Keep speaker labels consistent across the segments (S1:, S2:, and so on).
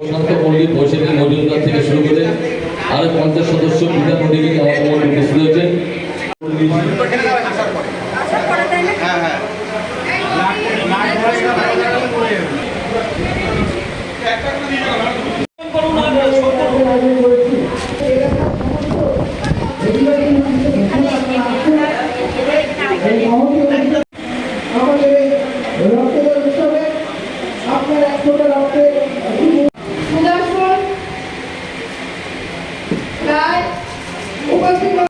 S1: প্রশান্ত পণ্ডিত বৈশাখী মজুমদার শুরু করে আরও পঞ্চাশ সদস্য বিধান পণ্ডিত আমাদের উপস্থিত
S2: এই রক্তদান উৎসবে আপনার এক ফোঁটা রক্তের
S3: সুদর্শন রায় উপস্থিত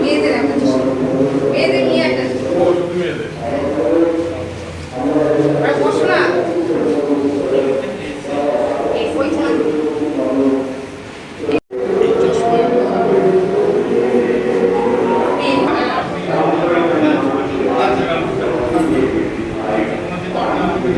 S3: মেয়েদের একটা ছিল। মেয়েদের নিয়ে একটা ছিল। আর বসো না। এই ওইখানে। ফুলের সাহেবকে বরণ করে নেবেন উপস্থিত হচ্ছেন আমাদের খড়দা বিধানসভার বিধায়ক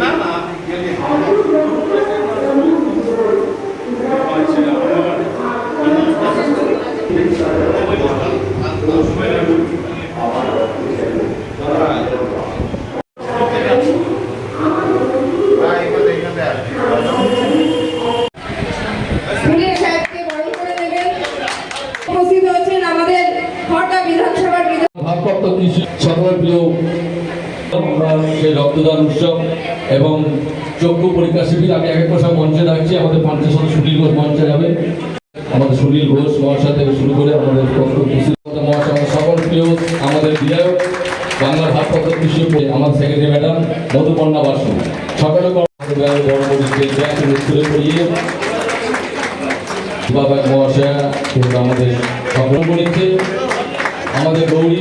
S1: ভারপ্রাপ্ত কৃষি সকলের প্রিয় আমরা সেই রক্তদান উৎসব চক্ষু পরীক্ষা শিবির, আমি এক বছর মঞ্চে ডাকছি, আমাদের পঞ্চাশ সুনীল ঘোষ মঞ্চে যাবে। আমাদের সুনীল ঘোষ মহাশয় থেকে শুরু করে আমাদের মহাশয় সকল প্রিয়, আমাদের বিধায়ক বাংলা ভারপ্রাপ্ত কৃষি আমার সেক্রেটারি ম্যাডাম মধুপর্ণা বাসু। সকলে পড়িয়ে বাবা মহাশয়া আমাদের সকল গণিতে আমাদের গৌরী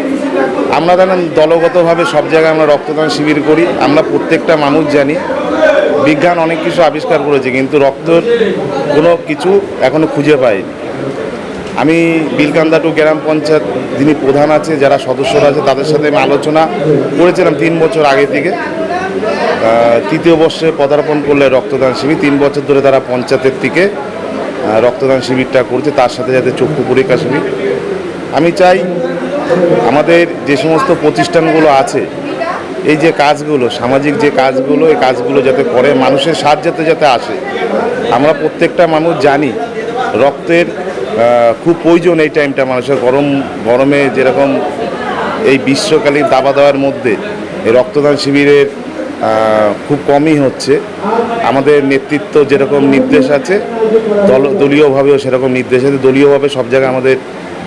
S1: আমরা
S4: জানেন দলগতভাবে সব জায়গায় আমরা রক্তদান শিবির করি, আমরা প্রত্যেকটা মানুষ জানি, বিজ্ঞান অনেক কিছু আবিষ্কার করেছে, কিন্তু রক্তর কোনো কিছু এখনও খুঁজে পাইনি। আমি বিলকান্দা টু গ্রাম পঞ্চায়েত যিনি প্রধান আছে, যারা সদস্যরা আছে, তাদের সাথে আমি আলোচনা করেছিলাম তিন বছর আগে থেকে। তৃতীয় বর্ষে পদার্পণ করলে রক্তদান শিবির, তিন বছর ধরে তারা পঞ্চায়েতের থেকে রক্তদান শিবিরটা করছে, তার সাথে সাথে চক্ষু পরীক্ষা শিবির। আমি চাই আমাদের যে সমস্ত প্রতিষ্ঠানগুলো আছে, এই যে কাজগুলো, সামাজিক যে কাজগুলো, এই কাজগুলো যাতে করে, মানুষের সাহায্যতে যাতে আসে, আমরা প্রত্যেকটা মানুষ জানি রক্তের খুব প্রয়োজন এই টাইমটা মানুষের গরম, গরমে যেরকম এই গ্রীষ্মকালীন দাবা দেওয়ার মধ্যে এই রক্তদান শিবিরের খুব কমই হচ্ছে। আমাদের নেতৃত্ব যেরকম নির্দেশ আছে, দল, দলীয়ভাবেও সেরকম নির্দেশ আছে, দলীয়ভাবে সব জায়গায় আমাদের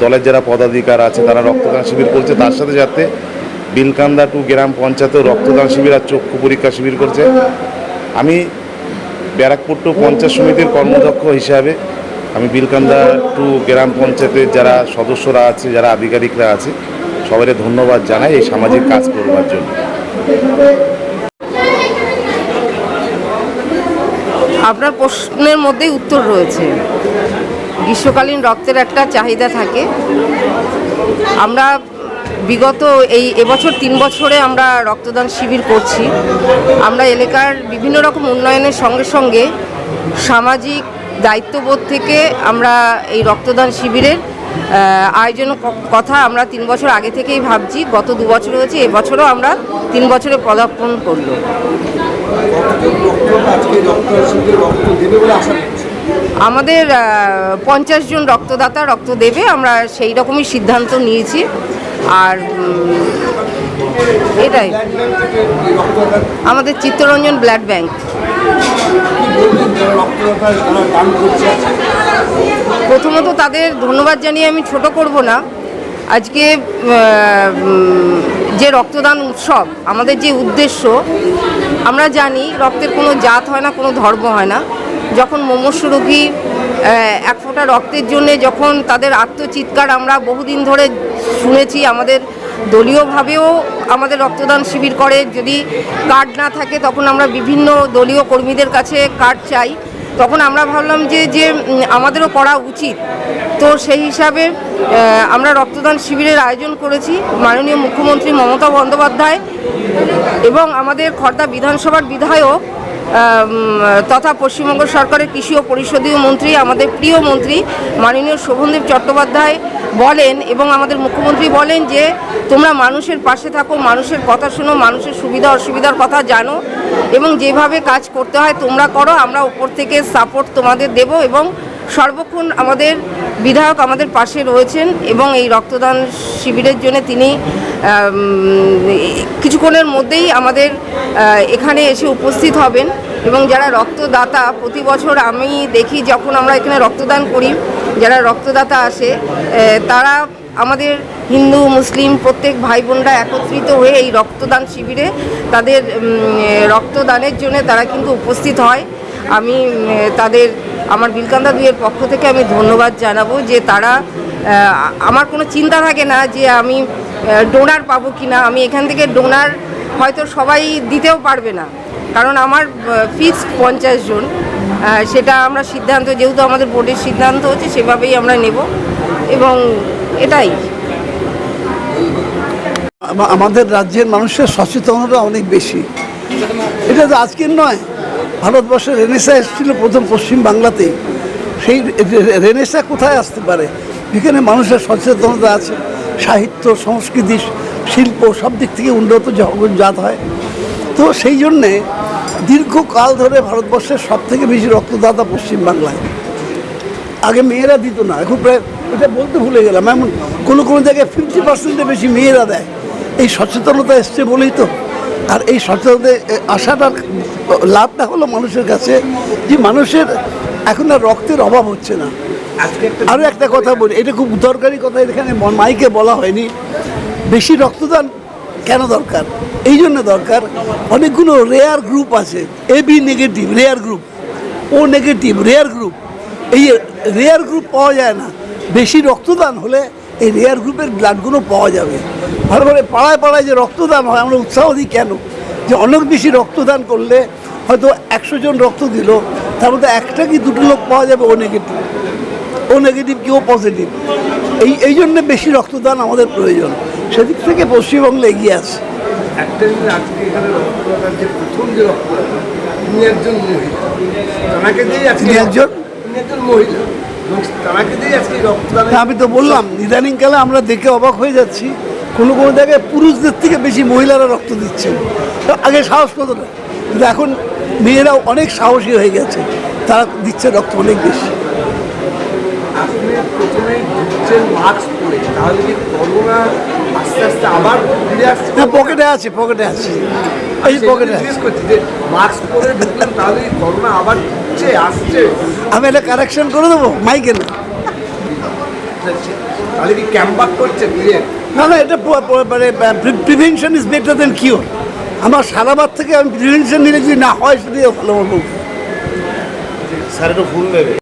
S4: দলের যারা পদাধিকার আছে, তারা রক্তদান শিবির করছে। তার সাথে যাতে বিলকান্দা টু গ্রাম পঞ্চায়েতেও রক্তদান শিবির আর চক্ষু পরীক্ষা শিবির করছে। আমি ব্যারাকপুর টু পঞ্চায়েত সমিতির কর্মদক্ষ হিসাবে আমি বিলকান্দা টু গ্রাম পঞ্চায়েতের যারা সদস্যরা আছে, যারা আধিকারিকরা আছে সবাই ধন্যবাদ জানাই এই সামাজিক কাজ করবার জন্য।
S5: আপনার প্রশ্নের মধ্যেই উত্তর রয়েছে। গ্রীষ্মকালীন রক্তের একটা চাহিদা থাকে। আমরা বিগত এই এবছর তিন বছরে আমরা রক্তদান শিবির করছি। আমরা এলাকার বিভিন্ন রকম উন্নয়নের সঙ্গে সঙ্গে সামাজিক দায়িত্ববোধ থেকে আমরা এই রক্তদান শিবিরের আয়োজন কথা আমরা তিন বছর আগে থেকেই ভাবছি। গত দু বছর হয়েছে, এবছরও আমরা তিন বছরে পদার্পণ করল। আমাদের পঞ্চাশ জন রক্তদাতা রক্ত দেবে আমরা সেই রকমই সিদ্ধান্ত নিয়েছি। আর এটাই। আমাদের চিত্তরঞ্জন ব্লাড ব্যাংক। প্রথমত তাদের ধন্যবাদ জানিয়ে আমি ছোট করব না। আজকে যে রক্তদান উৎসব, আমাদের যে উদ্দেশ্য, আমরা জানি রক্তের কোনো জাত হয় না, কোনো ধর্ম হয় না। যখন মুমূর্ষ রোগী এক ফোঁটা রক্তের জন্য যখন তাদের আত্মচিৎকার আমরা বহুদিন ধরে শুনেছি, আমাদের দলীয়ভাবেও আমাদের রক্তদান শিবির করে। যদি কার্ড না থাকে, তখন আমরা বিভিন্ন দলীয় কর্মীদের কাছে কার্ড চাই। তখন আমরা ভাবলাম যে যে আমাদেরও করা উচিত। তো সেই হিসাবে আমরা রক্তদান শিবিরের আয়োজন করেছি মাননীয় মুখ্যমন্ত্রী মমতা বন্দ্যোপাধ্যায় এবং আমাদের খর্দা বিধানসভার বিধায়ক তথা পশ্চিমবঙ্গ সরকারের কৃষি ও পরিষদীয় মন্ত্রী, আমাদের প্রিয় মন্ত্রী মাননীয় শোভনদেব চট্টোপাধ্যায় বলেন এবং আমাদের মুখ্যমন্ত্রী বলেন যে, তোমরা মানুষের পাশে থাকো, মানুষের কথা শোনো, মানুষের সুবিধা অসুবিধার কথা জানো এবং যেভাবে কাজ করতে হয় তোমরা করো, আমরা উপর থেকে সাপোর্ট তোমাদের দেব এবং সর্বক্ষণ আমাদের বিধায়ক আমাদের পাশে রয়েছেন এবং এই রক্তদান শিবিরের জন্য তিনি কিছুক্ষণের মধ্যেই আমাদের এখানে এসে উপস্থিত হবেন এবং যারা রক্তদাতা প্রতি বছর আমি দেখি যখন আমরা এখানে রক্তদান করি, যারা রক্তদাতা আসে তারা আমাদের হিন্দু, মুসলিম প্রত্যেক ভাই বোনরা একত্রিত হয়ে এই রক্তদান শিবিরে তাদের রক্তদানের জন্য তারা কিন্তু উপস্থিত হয়। আমি তাদের আমার বিলকান্দা দুইয়ের পক্ষ থেকে আমি ধন্যবাদ জানাব যে তারা আমার কোনো চিন্তা থাকে না যে আমি ডোনার পাবো কি না আমি এখান থেকে ডোনার হয়তো সবাই দিতেও পারবে না। কারণ আমার ফিক্সড পঞ্চাশ জন। সেটা আমরা সিদ্ধান্ত, যেহেতু আমাদের বোর্ডের সিদ্ধান্ত হচ্ছে, সেভাবেই আমরা নেব। এবং এটাই।
S6: আমাদের রাজ্যের মানুষের সচেতনতা অনেক বেশি। এটা তো আজকের নয়। ভারতবর্ষের রেনেসা এসেছিল প্রথম পশ্চিম বাংলাতেই। সেই রেনেসা কোথায় আসতে পারে? যেখানে মানুষের সচেতনতা আছে, সাহিত্য, সংস্কৃতি, শিল্প, সব দিক থেকে উন্নত জাত হয়। তো সেই জন্যে দীর্ঘকাল ধরে ভারতবর্ষের সব থেকে বেশি রক্তদাতা পশ্চিম বাংলায়। আগে মেয়েরা দিত না, এখন প্রায় এটা বলতে ভুলে গেলাম। এমন কোনো কোনো জায়গায় ফিফটি পার্সেন্টের বেশি মেয়েরা দেয়। এই সচেতনতা এসছে বলেই তো আর এই সচেতনতা আসাটার লাভটা হলো মানুষের কাছে যে মানুষের এখন আর রক্তের অভাব হচ্ছে না। আরও একটা কথা বলি এটা খুব দরকারি কথা এখানে মাইকে বলা হয়নি। বেশি রক্তদান কেন দরকার? এই জন্য দরকার অনেকগুলো রেয়ার গ্রুপ আছে A B negative rare group O negative rare group এই রেয়ার গ্রুপ পাওয়া যায় না বেশি রক্তদান হলে এই রেয়ার গ্রুপের ব্লাডগুলো পাওয়া যাবে। ভালো করে পাড়ায় পাড়ায় যে রক্তদান হয় আমরা উৎসাহ দিই কেন? যে অনেক বেশি রক্তদান করলে হয়তো একশো জন রক্ত দিল তার মধ্যে একটা কি দুটো লোক পাওয়া যাবে ও নেগেটিভ ও নেগেটিভ কি ও পজিটিভ এই এই জন্যে বেশি রক্তদান আমাদের প্রয়োজন। সেদিক থেকে পশ্চিমবঙ্গে এগিয়ে আছে।
S7: একটা জিনিস আজকে এখানে রক্তদাতার যে প্রথম যে রক্তদাতা তিনি একজন মহিলা। তাকে দিয়েই আজকে
S6: একজন?
S7: একজন মহিলা। তাকে দিয়েই আজকে রক্তদান
S6: আমি তো বললাম ইদানিংকালে আমরা দেখে অবাক হয়ে যাচ্ছি। কোনো কোনো জায়গায় পুরুষদের থেকে বেশি মহিলারা রক্ত দিচ্ছেন তো আগে সাহস পেত না। কিন্তু এখন মেয়েরাও অনেক সাহসী হয়ে গেছে। তারা দিচ্ছে রক্ত অনেক বেশি। হ্যাঁ পকেটে আছে পকেটে আছে। এই পকেটে আমি এটা কারেকশন করে দেবো মাইকে না
S7: তাহলে কি ক্যাম্প করছে
S6: না না, এটা মানে prevention is better than cure আমার সারাবার থেকে আমি প্রিভেনশন নিলে যদি না হয় সেটাই ভালো বলব
S4: স্যার একটু ফুল দেবে